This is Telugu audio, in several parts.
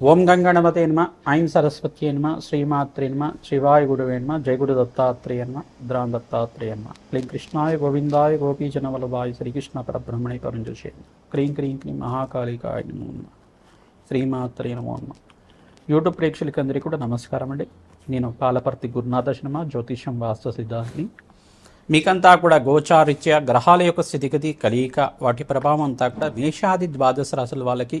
ఓం గంగణపతే నమ ఐం సరస్వతి నమ శ్రీమాత్రి నమ శివాయ గురువే నమ జయగుడు దత్తాత్రేయ నమ ద్రాన్ దత్తాత్రేయ నమ. క్లీం కృష్ణాయ గోవిందాయ గోపీజన వల్లభాయ శ్రీకృష్ణ పరబ్రహ్మణి పరంజుషే క్రీం క్రీం క్రీం మహాకాళికాయ నమో నమ. శ్రీమాత్రే నమో నమ. యూట్యూబ్ ప్రేక్షకులందరికీ కూడా నమస్కారం అండి. నేను పాలపర్తి గురునాథ శర్మ జ్యోతిషం వాస్తు సిద్ధాంతిని. మీకంతా కూడా గోచారిత్య గ్రహాల యొక్క స్థితిగతి కలియిక వాటి ప్రభావం అంతా కూడా మేషాది ద్వాదశ రాశుల వాళ్ళకి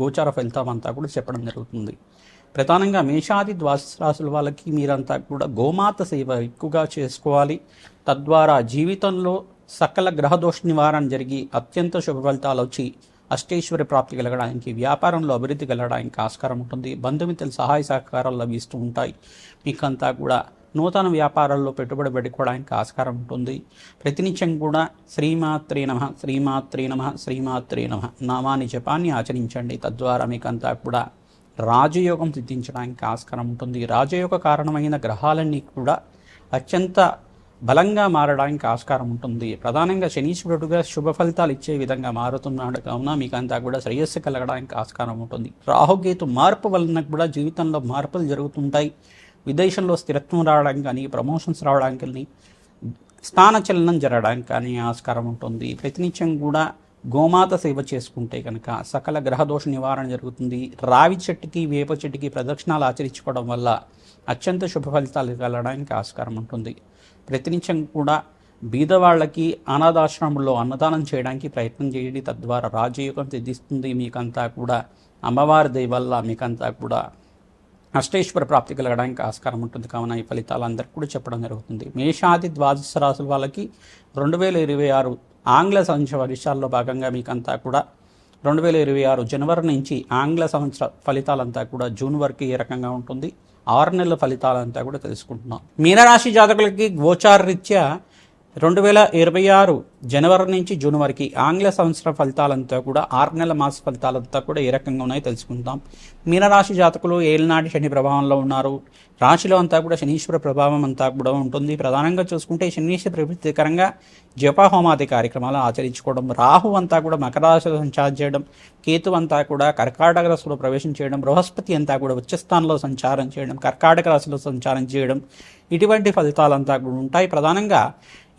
గోచార ఫలితమంతా కూడా చెప్పడం జరుగుతుంది. ప్రధానంగా మేషాది ద్వాదశ రాశుల వాళ్ళకి మీరంతా కూడా గోమాత సేవ ఎక్కువగా చేసుకోవాలి. తద్వారా జీవితంలో సకల గ్రహదోష నివారణ జరిగి అత్యంత శుభ ఫలితాలు వచ్చి అష్టేశ్వరి ప్రాప్తి కలగడానికి వ్యాపారంలో అభివృద్ధి కలగడానికి ఆస్కారం ఉంటుంది. బంధుమిత్రుల సహాయ సహకారాలు లభిస్తూ ఉంటాయి. మీకంతా కూడా నూతన వ్యాపారాల్లో పెట్టుబడి పెట్టుకోవడానికి ఆస్కారం ఉంటుంది. ప్రతినిత్యం కూడా శ్రీమాత్రి నమ శ్రీమాత్రే నమ శ్రీమాత్రి నమ నామాని జపాన్ని ఆచరించండి. తద్వారా మీకంతా కూడా రాజయోగం సిద్ధించడానికి ఆస్కారం ఉంటుంది. రాజయోగ కారణమైన గ్రహాలన్నీ కూడా అత్యంత బలంగా మారడానికి ఆస్కారం ఉంటుంది. ప్రధానంగా శనీశ్వరుడుగా శుభ ఫలితాలు ఇచ్చే విధంగా మారుతున్నాడు. కావున మీకంతా కూడా శ్రేయస్సు కలగడానికి ఆస్కారం ఉంటుంది. రాహుకేతు మార్పు వలన కూడా జీవితంలో మార్పులు జరుగుతుంటాయి. విదేశంలో స్థిరత్వం రావడానికి కానీ ప్రమోషన్స్ రావడానికి కానీ స్థానచలనం జరగడానికి కానీ ఆస్కారం ఉంటుంది. ప్రతినిత్యం కూడా గోమాత సేవ చేసుకుంటే కనుక సకల గ్రహదోష నివారణ జరుగుతుంది. రావి చెట్టుకి వేప చెట్టుకి ప్రదక్షిణాలు ఆచరించుకోవడం వల్ల అత్యంత శుభ ఫలితాలు కలగడానికి ఆస్కారం ఉంటుంది. ప్రతినిత్యం కూడా బీదవాళ్ళకి అనాథాశ్రమంలో అన్నదానం చేయడానికి ప్రయత్నం చేయండి. తద్వారా రాజయోగం సిద్ధిస్తుంది. మీకంతా కూడా అమ్మవారి దయ వల్ల మీకంతా కూడా అష్టేశ్వర ప్రాప్తి కలగడానికి ఆస్కారం ఉంటుంది. కావున ఈ ఫలితాలు అందరికీ కూడా చెప్పడం జరుగుతుంది. మేషాది ద్వాదశ రాశుల వాళ్ళకి రెండు వేల ఇరవై ఆరు ఆంగ్ల సంవత్సర వర్షాల్లో భాగంగా మీకంతా కూడా రెండు వేల ఇరవై ఆరు జనవరి నుంచి ఆంగ్ల సంవత్సర ఫలితాలంతా కూడా జూన్ వరకు ఏ రకంగా ఉంటుంది? ఆరు నెలల ఫలితాలంతా కూడా తెలుసుకుంటున్నాం. మీనరాశి జాతకులకి గోచార రీత్యా రెండు వేల ఇరవై ఆరు జనవరి నుంచి జూన్ వరకు ఆంగ్ల సంవత్సర ఫలితాలంతా కూడా ఆరు నెలల మాస ఫలితాలంతా కూడా ఏ రకంగా ఉన్నాయో తెలుసుకుంటాం మీనరాశి జాతకులు ఏలినాటి శని ప్రభావంలో ఉన్నారు. రాశిలో అంతా కూడా శనీశ్వర ప్రభావం అంతా కూడా ఉంటుంది. ప్రధానంగా చూసుకుంటే శనీశ్వర ప్రవృత్తికరంగా జపహోమాది కార్యక్రమాలు ఆచరించుకోవడం రాహు అంతా కూడా మకర రాశిలో సంచారం చేయడం కేతు అంతా కూడా కర్కాటక రాశిలో ప్రవేశం చేయడం బృహస్పతి అంతా కూడా ఉచ్చస్థానంలో సంచారం చేయడం కర్కాటక రాశిలో సంచారం చేయడం ఇటువంటి ఫలితాలంతా కూడా ఉంటాయి. ప్రధానంగా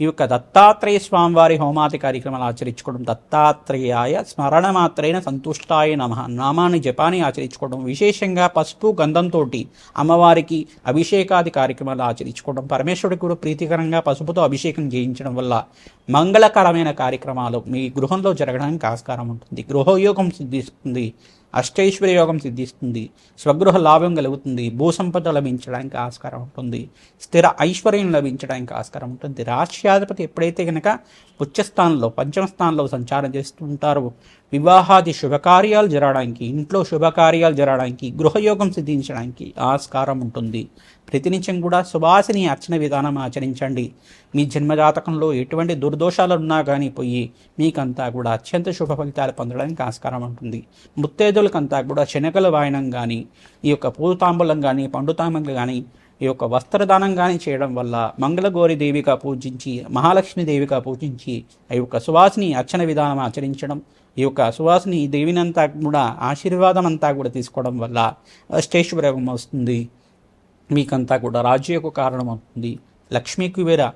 ఈ యొక్క దత్తాత్రేయ స్వామివారి హోమాది కార్యక్రమాలు ఆచరించుకోవడం దత్తాత్రేయాయ స్మరణ మాత్రైన సంతుష్టాయ నమ. నామాన్ని జపాన్ని ఆచరించుకోవడం విశేషంగా పసుపు గంధంతో అమ్మవారికి అభిషేకాది కార్యక్రమాలు ఆచరించుకోవడం పరమేశ్వరుడికి కూడా ప్రీతికరంగా పసుపుతో అభిషేకం చేయించడం వల్ల మంగళకరమైన కార్యక్రమాలు మీ గృహంలో జరగడానికి ఆస్కారం ఉంటుంది. గృహయోగం సిద్ధిస్తుంది. అష్టైశ్వర్య యోగం సిద్ధిస్తుంది. స్వగృహ లాభం కలుగుతుంది. భూసంపద లభించడానికి ఆస్కారం ఉంటుంది. స్థిర ఐశ్వర్యం లభించడానికి ఆస్కారం ఉంటుంది. రాష్ట్రాధిపతి ఎప్పుడైతే కనుక ఉచ్చస్థానంలో పంచమ స్థానంలో సంచారం చేస్తూ ఉంటారో వివాహాది శుభకార్యాలు జరగడానికి ఇంట్లో శుభకార్యాలు జరగడానికి గృహయోగం సిద్ధించడానికి ఆస్కారం ఉంటుంది. ప్రతినిత్యం కూడా సువాసిని అర్చన విధానం ఆచరించండి. మీ జన్మజాతకంలో ఎటువంటి దుర్దోషాలు ఉన్నా కానీ పోయి మీకంతా కూడా అత్యంత శుభ ఫలితాలు పొందడానికి ఆస్కారం ఉంటుంది. ముత్తేదులకంతా కూడా శనగలు వాయనం కానీ ఈ యొక్క పూతాంబులం కానీ పండుతాంబులం కానీ ఈ యొక్క వస్త్రదానం కానీ చేయడం వల్ల మంగళగౌరి దేవిగా పూజించి మహాలక్ష్మి దేవిగా పూజించి ఆ యొక్క సువాసిని అర్చన విధానం ఆచరించడం ఈ యొక్క సువాసిని దేవినంతా కూడా ఆశీర్వాదం అంతా కూడా తీసుకోవడం వల్ల అష్టేశ్వరం వస్తుంది. మీకంతా కూడా రాజ్యకు కారణం అవుతుంది కుబేర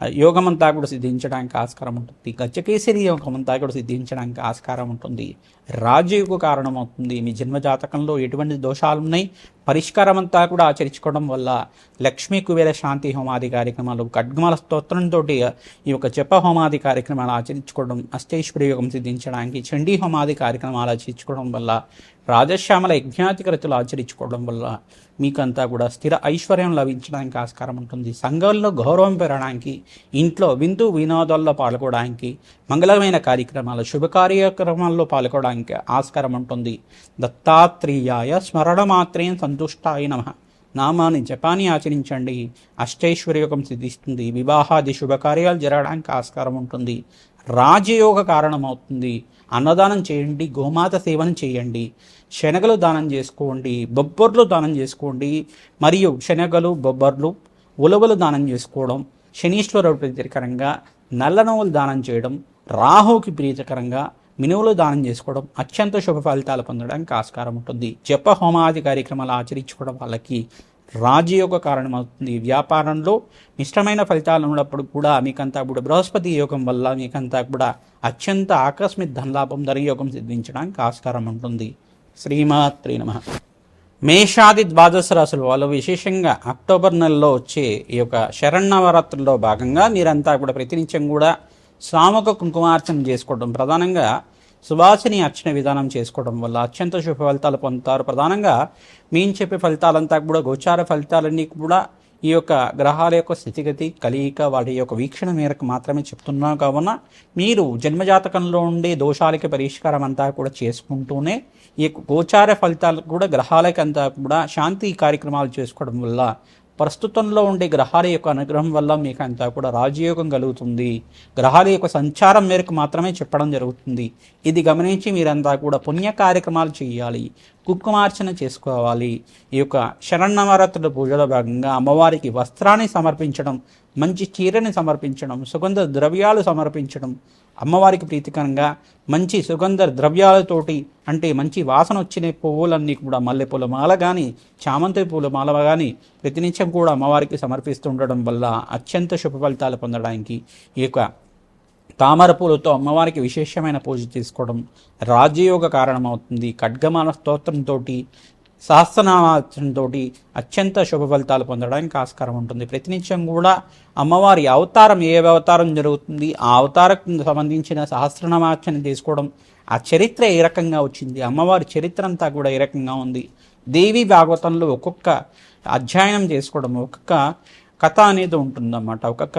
యోగమంతా కూడా సిద్ధించడానికి ఆస్కారం ఉంటుంది. గచ్చకేసరి యోగమంతా కూడా సిద్ధించడానికి ఆస్కారం ఉంటుంది. రాజయోగ కారణం అవుతుంది మీ జన్మజాతకంలో ఎటువంటి దోషాలు ఉన్నాయి? పరిష్కారం అంతా కూడా ఆచరించుకోవడం వల్ల లక్ష్మీ కుబేర శాంతి హోమాది కార్యక్రమాలు ఖడ్గమాల స్తోత్రంతో ఈ యొక్క జప హోమాది కార్యక్రమాలు ఆచరించుకోవడం అష్టేశ్వరి యోగం సిద్ధించడానికి చండీ హోమాది కార్యక్రమాలు ఆచరించుకోవడం వల్ల రాజశ్యామల యజ్ఞాతికరతులు ఆచరించుకోవడం వల్ల మీకంతా కూడా స్థిర ఐశ్వర్యం లభించడానికి ఆస్కారం ఉంటుంది. సంఘంలో గౌరవం పెరగడానికి ఇంట్లో విందు వినోదాల్లో పాల్గొనడానికి మంగళమైన కార్యక్రమాలు శుభ కార్యక్రమాల్లో పాల్గొనడానికి ఆస్కారం ఉంటుంది. దత్తాత్రేయాయ స్మరణ మాత్రేం సంతుష్టాయ నమ. నామాన్ని జపాన్ని ఆచరించండి. అష్టైశ్వర్యోగం సిద్ధిస్తుంది. వివాహాది శుభకార్యాలు జరగడానికి ఆస్కారం ఉంటుంది. రాజయోగ కారణమవుతుంది. అన్నదానం చేయండి గోమాత సేవను చేయండి శనగలు దానం చేసుకోండి బొబ్బర్లు దానం చేసుకోండి మరియు శనగలు బొబ్బర్లు ఉలవలు దానం చేసుకోవడం శనీశ్వరుడు ప్రీతికరంగా నల్ల నవ్వులు దానం చేయడం రాహుకి ప్రీతికరంగా మినువులు దానం చేసుకోవడం అత్యంత శుభ ఫలితాలు పొందడానికి ఆస్కారం ఉంటుంది. జప హోమాది కార్యక్రమాలు ఆచరించుకోవడం వాళ్ళకి రాజయోగ కారణమవుతుంది వ్యాపారంలో మిష్టమైన ఫలితాలు ఉన్నప్పుడు కూడా మీకంతా కూడా బృహస్పతి యోగం వల్ల మీకంతా కూడా అత్యంత ఆకస్మిక ధనలాభం ధనయోగం సిద్ధించడానికి ఆస్కారం ఉంటుంది. శ్రీమాత్రి నమ. మేషాది ద్వాదశ రాశులు వాళ్ళు విశేషంగా అక్టోబర్ నెలలో వచ్చే ఈ యొక్క శరణవరాత్రుల్లో భాగంగా మీరంతా కూడా ప్రతినిత్యం కూడా సామక కుంకుమార్చన చేసుకోవడం ప్రధానంగా సువాసిని అర్చన విధానం చేసుకోవడం వల్ల అత్యంత శుభ ఫలితాలు పొందుతారు. ప్రధానంగా మేము చెప్పే ఫలితాలంతా కూడా గోచార ఫలితాలన్నీ కూడా ఈ యొక్క గ్రహాల యొక్క స్థితిగతి కలియిక వాటి యొక్క వీక్షణ మేరకు మాత్రమే చెప్తున్నాం కావున మీరు జన్మజాతకంలో ఉండే దోషాలకి పరిష్కారం అంతా కూడా చేసుకుంటూనే ఈ యొక్క గోచార ఫలితాలు కూడా గ్రహాలకంతా కూడా శాంతి కార్యక్రమాలు చేసుకోవడం వల్ల ప్రస్తుతంలో ఉండే గ్రహాల యొక్క అనుగ్రహం వల్ల మీకు అంతా కూడా రాజయోగం కలుగుతుంది. గ్రహాల యొక్క సంచారం మేరకు మాత్రమే చెప్పడం జరుగుతుంది. ఇది గమనించి మీరంతా కూడా పుణ్య కార్యక్రమాలు చేయాలి. కుంకుమార్చన చేసుకోవాలి. ఈ యొక్క శరణవరాత్రుల పూజలో భాగంగా అమ్మవారికి వస్త్రాన్ని సమర్పించడం మంచి చీరని సమర్పించడం సుగంధ ద్రవ్యాలు సమర్పించడం అమ్మవారికి ప్రీతికరంగా మంచి సుగంధ ద్రవ్యాలతోటి అంటే మంచి వాసన వచ్చిన పువ్వులన్నీ కూడా మల్లెపూల మాల కానీ చామంతి పూల మాల కానీ ప్రతినిత్యం కూడా అమ్మవారికి సమర్పిస్తుండడం వల్ల అత్యంత శుభ ఫలితాలు పొందడానికి ఈ యొక్క తామర పూలతో అమ్మవారికి విశేషమైన పూజ చేసుకోవడం రాజయోగ కారణమవుతుంది. ఖడ్గమాల స్తోత్రంతో సహస్రనామాచంతో అత్యంత శుభ ఫలితాలు పొందడానికి ఆస్కారం ఉంటుంది. ప్రతినిత్యం కూడా అమ్మవారి అవతారం ఏ అవతారం జరుగుతుంది ఆ అవతారకు సంబంధించిన సహస్రనామార్చన చేసుకోవడం ఆ చరిత్ర ఏ రకంగా వచ్చింది అమ్మవారి చరిత్ర అంతా కూడా ఏ రకంగా ఉంది దేవి భాగవతంలో ఒక్కొక్క అధ్యయనం చేసుకోవడం ఒక్కొక్క కథ అనేది ఉంటుందన్నమాట. ఒక్కొక్క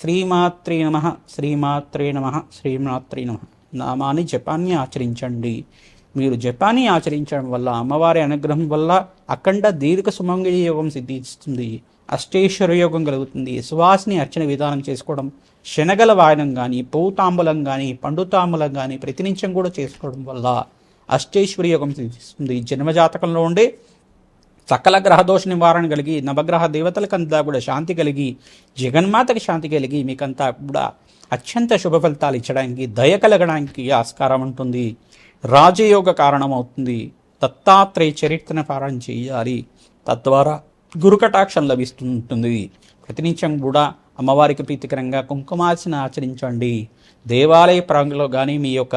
శ్రీమాత్రే నమ శ్రీమాత్రే నమ శ్రీమాత్రే నమ. నామాన్ని జపాన్ని ఆచరించండి. మీరు జపాన్ని ఆచరించడం వల్ల అమ్మవారి అనుగ్రహం వల్ల అఖండ దీర్ఘ సుమంగళి యోగం సిద్ధిస్తుంది. అష్టేశ్వర యోగం కలుగుతుంది. సువాసిని అర్చన విధానం చేసుకోవడం శనగల వాయనం కానీ పూతాంబులం కానీ పండుతాంబులం కానీ ప్రతినిత్యం కూడా చేసుకోవడం వల్ల అష్టేశ్వరి యోగం సిద్ధిస్తుంది. జన్మజాతకంలో ఉండే సకల గ్రహదోష నివారణ కలిగి నవగ్రహ దేవతలకంతా కూడా శాంతి కలిగి జగన్మాతకి శాంతి కలిగి మీకంతా కూడా అత్యంత శుభ ఫలితాలు ఇచ్చడానికి దయ కలగడానికి ఆస్కారం ఉంటుంది. రాజయోగ కారణమవుతుంది. దత్తాత్రేయ చరిత్రను పారాయణ చేయాలి. తద్వారా గురుకటాక్షం లభిస్తుంటుంది. ప్రతినిత్యం కూడా అమ్మవారికి ప్రీతికరంగా కుంకుమార్చన ఆచరించండి. దేవాలయ ప్రాంగంలో కానీ మీ యొక్క